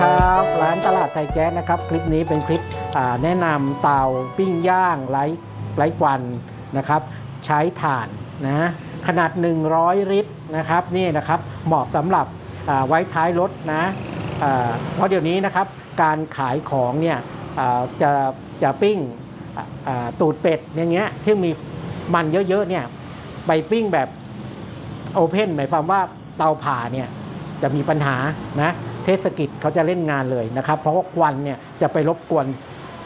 ครับร้านตลาดไทยแก๊สนะครับ คลิปนี้เป็นคลิปแนะนำเตาปิ้งย่างไร้ไร้ควันนะครับ ใช้ถ่านนะขนาด 100 ลิตรนะครับนี่นะครับเหมาะสำหรับไว้ท้ายรถนะเพราะเดี๋ยวนี้นะครับการขายของเนี่ยจะจะปิ้งตูดเป็ดอย่างเงี้ยที่มีมันเยอะๆเนี่ยไปปิ้งแบบโอเพนหมายความว่าเตาผ่าเนี่ยจะมีปัญหานะ เทศกิจเขาจะเล่นงานเลยนะครับ เพราะว่าควันเนี่ยจะไปรบกวน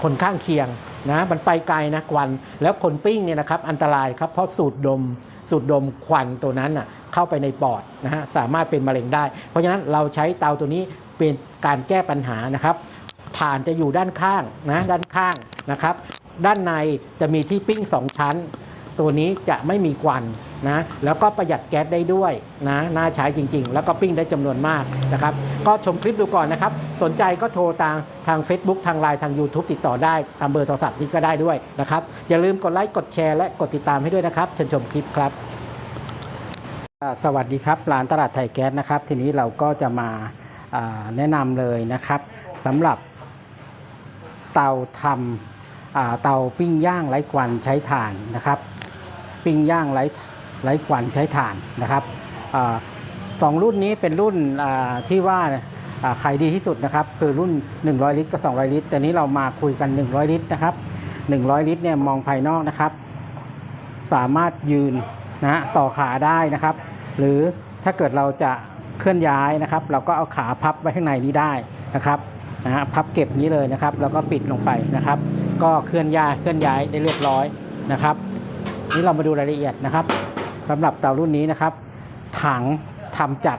คนข้างเคียงนะมันไปไกลนะควันแล้วคนปิ้งเนี่ยนะครับอันตรายครับเพราะสูดดมสูดดมควันตัวนั้นน่ะเข้าไปในปอดนะฮะสามารถเป็นมะเร็งได้ เพราะฉะนั้นเราใช้เตาตัวนี้เป็นการแก้ปัญหานะครับถ่านจะอยู่ด้านข้างนะด้านข้างนะครับ ด้านในจะมีที่ปิ้งสองชั้น ตัวนี้จะไม่มีควันนะแล้วก็ประหยัดแก๊สได้ด้วยนะน่าใช้จริง ๆ แล้วก็ปิ้งได้จำนวนมากนะครับ ก็ชมคลิปดูก่อนนะครับ สนใจก็โทรทางทาง Facebook ทางไลน์ทาง YouTube ติดต่อได้ตามเบอร์โทรศัพท์นี้ก็ได้ด้วยนะครับ อย่าลืมกดไลค์กดแชร์และกดติดตามให้ด้วยนะครับเชิญชมคลิปครับ สวัสดีครับร้านตลาดไทยแก๊สนะครับ ทีนี้เราก็จะมาแนะนำเลยนะครับสำหรับเตาทำเตาปิ้งย่างไร้ควันใช้ถ่านนะครับ ปิ้งย่างไร้ไร้ควันใช้ถ่านนะครับ สองรุ่นนี้เป็นรุ่นที่ว่าขายดีที่สุดนะครับ คือรุ่น 100 ลิตรกับ 200 ลิตร แต่นี้เรามาคุยกัน 100 ลิตรนะครับ 100 ลิตรเนี่ยมองภายนอกนะครับ สามารถยืนนะฮะต่อขาได้นะครับ หรือถ้าเกิดเราจะเคลื่อนย้ายนะครับ เราก็เอาขาพับไว้ข้างในนี้ได้นะครับนะฮะพับเก็บนี้เลยนะครับ แล้วก็ปิดลงไปนะครับ ก็เคลื่อนย้ายเคลื่อนย้ายได้เรียบร้อยนะครับ นี่เรามาดูรายละเอียดนะครับสำหรับเตารุ่นนี้นะครับ ถัง ทำจาก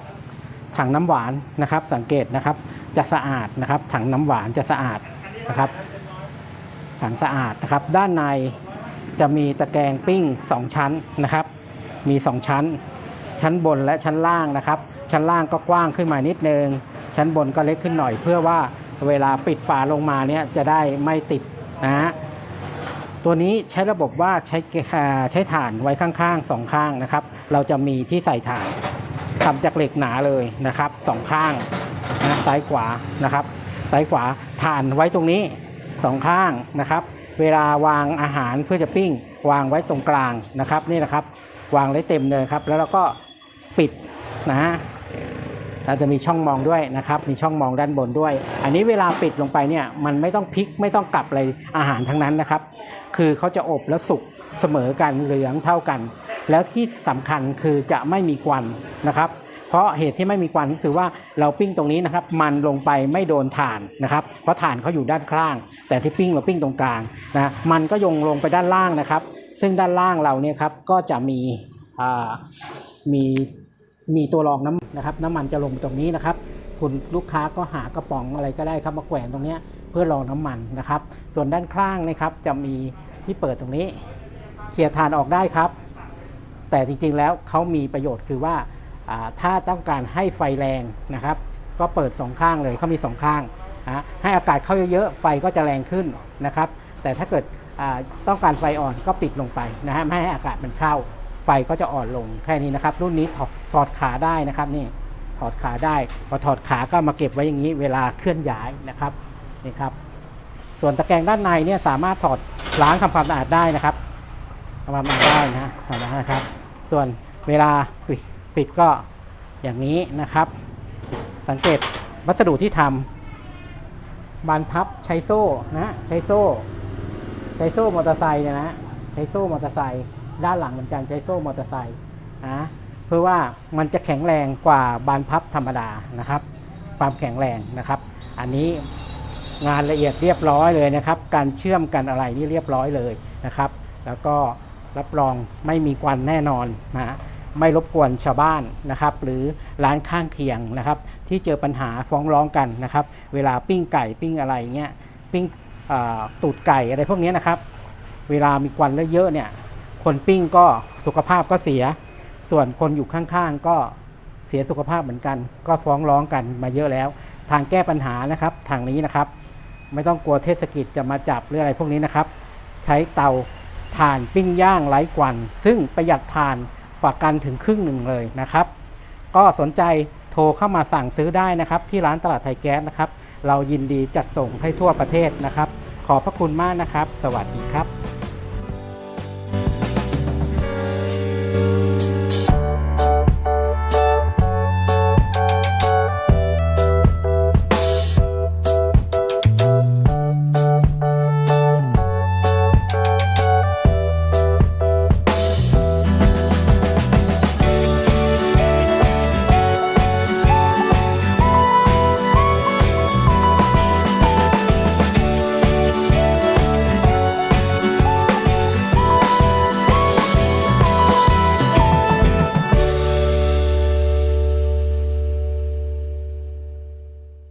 ถังน้ำหวานนะครับ สังเกตนะครับจะสะอาดนะครับ ถังน้ำหวานจะสะอาดนะครับ ถังสะอาดนะครับ ด้านในจะมีตะแกรงปิ้ง 2 ชั้นนะครับ มี 2 ชั้น ชั้นบนและชั้นล่างนะครับ ชั้นล่างก็กว้างขึ้นมานิดนึง ชั้นบนก็เล็กขึ้นหน่อย เพื่อว่าเวลาปิดฝาลงมาเนี่ยจะได้ไม่ติดนะฮะตัวนี้ใช้ระบบว่าใช้ใช้ถ่านไว้ข้างๆสองข้างนะครับ เราจะมีที่ใส่ถ่าน ทำจากเหล็กหนาเลยนะครับสองข้างนะซ้ายขวานะครับซ้ายขวาถ่านไว้ตรงนี้สองข้างนะครับ เวลาวางอาหารเพื่อจะปิ้ง วางไว้ตรงกลางนะครับนี่นะครับ วางไว้เต็มเลยครับ แล้วเราก็ปิดนะฮะเราจะมีช่องมองด้วยนะครับ มีช่องมองด้านบนด้วย อันนี้เวลาปิดลงไปเนี่ยมันไม่ต้องพลิกไม่ต้องกลับอะไรอาหารทั้งนั้นนะครับ คือเขาจะอบแล้วสุกเสมอกันเหลืองเท่ากัน แล้วที่สำคัญคือจะไม่มีควันนะครับ เพราะเหตุที่ไม่มีควันก็คือว่าเราปิ้งตรงนี้นะครับ มันลงไปไม่โดนถ่านนะครับ เพราะถ่านเขาอยู่ด้านข้าง แต่ที่ปิ้งเราปิ้งตรงกลางนะมันก็ยงลงไปด้านล่างนะครับ ซึ่งด้านล่างเราเนี่ยครับก็จะมีมีมีตัวรองน้ำนะครับ น้ำมันจะลงตรงนี้นะครับ คุณลูกค้าก็หากระป๋องอะไรก็ได้ครับ มาแขวนตรงนี้เพื่อรองน้ำมันนะครับ ส่วนด้านข้างนะครับจะมีที่เปิดตรงนี้เคลียร์ทานออกได้ครับ แต่จริงๆแล้วเขามีประโยชน์คือว่าถ้าต้องการให้ไฟแรงนะครับ ก็เปิดสองข้างเลยเขามีสองข้างนะให้อากาศเข้าเยอะๆไฟก็จะแรงขึ้นนะครับ แต่ถ้าเกิดต้องการไฟอ่อนก็ปิดลงไปนะฮะไม่ให้อากาศมันเข้า ไฟก็จะอ่อนลงแค่นี้นะครับ รุ่นนี้ถอดถอดขาได้นะครับนี่ถอดขาได้ พอถอดขาก็มาเก็บไว้อย่างนี้ เวลาเคลื่อนย้ายนะครับนี่ครับ ส่วนตะแกรงด้านในเนี่ยสามารถถอดล้างทำความสะอาดได้นะครับ ทำความาได้นะถอดได้นะครับ ส่วนเวลาปิดปิดก็อย่างนี้นะครับ สังเกตวัสดุที่ทำบานพับใช้โซ่นะใช้โซ่ ใช้โซ่มอเตอร์ไซค์เนี่ยนะใช้โซ่มอเตอร์ไซค์ด้านหลังเหมือนกันใช้โซ่มอเตอร์ไซค์นะเพื่อว่ามันจะแข็งแรงกว่าบานพับธรรมดานะครับ ความแข็งแรงนะครับ อันนี้งานละเอียดเรียบร้อยเลยนะครับ การเชื่อมกันอะไรนี่เรียบร้อยเลยนะครับ แล้วก็ รับรองไม่มีควันแน่นอนนะไม่รบกวนชาวบ้านนะครับ หรือร้านข้างเคียงนะครับ ที่เจอปัญหาฟ้องร้องกันนะครับ เวลาปิ้งไก่ปิ้งอะไรเงี้ยปิ้งตูดไก่อะไรพวกนี้นะครับ เวลามีควันเยอะๆเนี่ยคนปิ้งก็สุขภาพก็เสีย ส่วนคนอยู่ข้างๆก็เสียสุขภาพเหมือนกัน ก็ฟ้องร้องกันมาเยอะแล้ว ทางแก้ปัญหานะครับ ทางนี้นะครับ ไม่ต้องกลัวเทศกิจจะมาจับหรืออะไรพวกนี้นะครับ ใช้เตา ถ่านปิ้งย่างไร้กวัน ซึ่งประหยัดถ่านฝากกันถึงครึ่งหนึ่งเลยนะครับ ก็สนใจโทรโทรเข้ามาสั่งซื้อได้นะครับ ที่ร้านตลาดไทยแก๊สนะครับ เรายินดีจัดส่งให้ทั่วประเทศนะครับ ขอบพระคุณมากนะครับ สวัสดีครับ